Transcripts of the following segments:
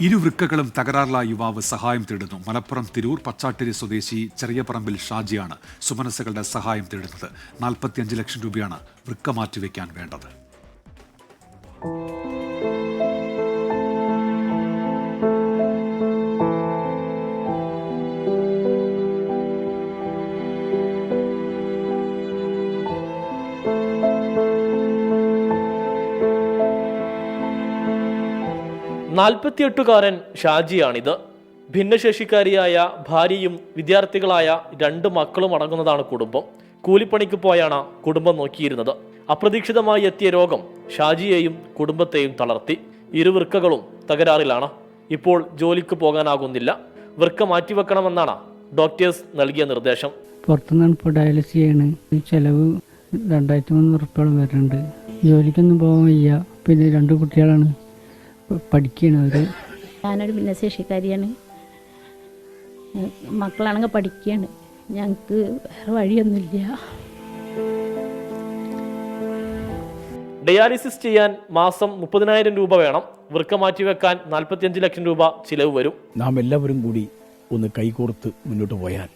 ഇരുവൃക്കകളും തകരാറിലായ യുവാവ് സഹായം തേടുന്നു. മലപ്പുറം തിരൂർ പച്ചാട്ടിരി സ്വദേശി ചെറിയപറമ്പിൽ ഷാജിയാണ് സുമനസ്സുകളുടെ സഹായം തേടുന്നത്. നാൽപ്പത്തിയഞ്ച് ലക്ഷം രൂപയാണ് വൃക്ക മാറ്റിവെക്കാൻ വേണ്ടത്. നാൽപ്പത്തിയെട്ടുകാരൻ ഷാജിയാണിത്. ഭിന്നശേഷിക്കാരിയായ ഭാര്യയും വിദ്യാർത്ഥികളായ രണ്ട് മക്കളും അടങ്ങുന്നതാണ് കുടുംബം. കൂലിപ്പണിക്ക് പോയാണ് കുടുംബം നോക്കിയിരുന്നത്. അപ്രതീക്ഷിതമായി എത്തിയ രോഗം ഷാജിയെയും കുടുംബത്തെയും തളർത്തി. ഇരുവൃക്കകളും തകരാറിലാണ്. ഇപ്പോൾ ജോലിക്ക് പോകാനാകുന്നില്ല. വൃക്ക മാറ്റിവെക്കണമെന്നാണ് ഡോക്ടേഴ്സ് നൽകിയ നിർദ്ദേശം. പുറത്തുനിന്നാണ് ഇപ്പോൾ ഡയാലിസിസ് ചെയ്യാണ്. ചിലവ് രണ്ടായിരത്തി മൂന്ന് ഉറുപ്പോളം വരുന്നുണ്ട് ജോലിക്കൊന്നും പോകാൻ വയ്യ. പിന്നെ രണ്ട് കുട്ടികളാണ്. പഠിക്കുകയാണ് അവർ ഞാനൊരു ഭിന്നശേഷിക്കാരിയാണ്. മക്കളാണെങ്കിൽ പഠിക്കുകയാണ് ഞങ്ങൾക്ക് വേറെ വഴിയൊന്നുമില്ല. ഡയാലിസിസ് ചെയ്യാൻ മാസം മുപ്പതിനായിരം രൂപ വേണം. വൃക്ക മാറ്റി മാറ്റിവെക്കാൻ നാൽപ്പത്തിയഞ്ച് ലക്ഷം രൂപ ചിലവ് വരും. നാം എല്ലാവരും കൂടി ഒന്ന് കൈകോർത്ത് മുന്നോട്ട് പോയാൽ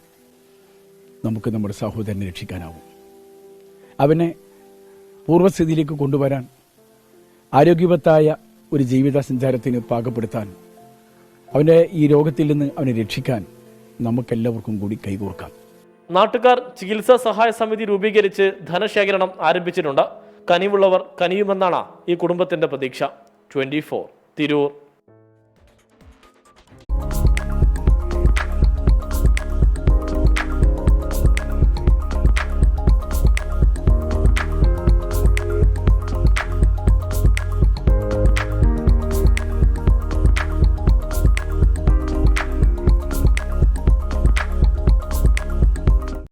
നമുക്ക് നമ്മുടെ സഹോദരനെ രക്ഷിക്കാനാവും. അവനെ പൂർവസ്ഥിതിയിലേക്ക് കൊണ്ടുവരാൻ ആരോഗ്യവത്തായ ഒരു ജീവിത സഞ്ചാരത്തിന് പാകപ്പെടുത്താൻ അവന്റെ ഈ രോഗത്തിൽ നിന്ന് അവനെ രക്ഷിക്കാൻ നമുക്കെല്ലാവർക്കും കൂടി കൈകോർക്കാം. നാട്ടുകാർ ചികിത്സാ സഹായ സമിതി രൂപീകരിച്ച് ധനശേഖരണം ആരംഭിച്ചിട്ടുണ്ട്. കനിവുള്ളവർ കനിയുമെന്നാണ് ഈ കുടുംബത്തിന്റെ പ്രതീക്ഷ. Twenty four. തിരൂർ.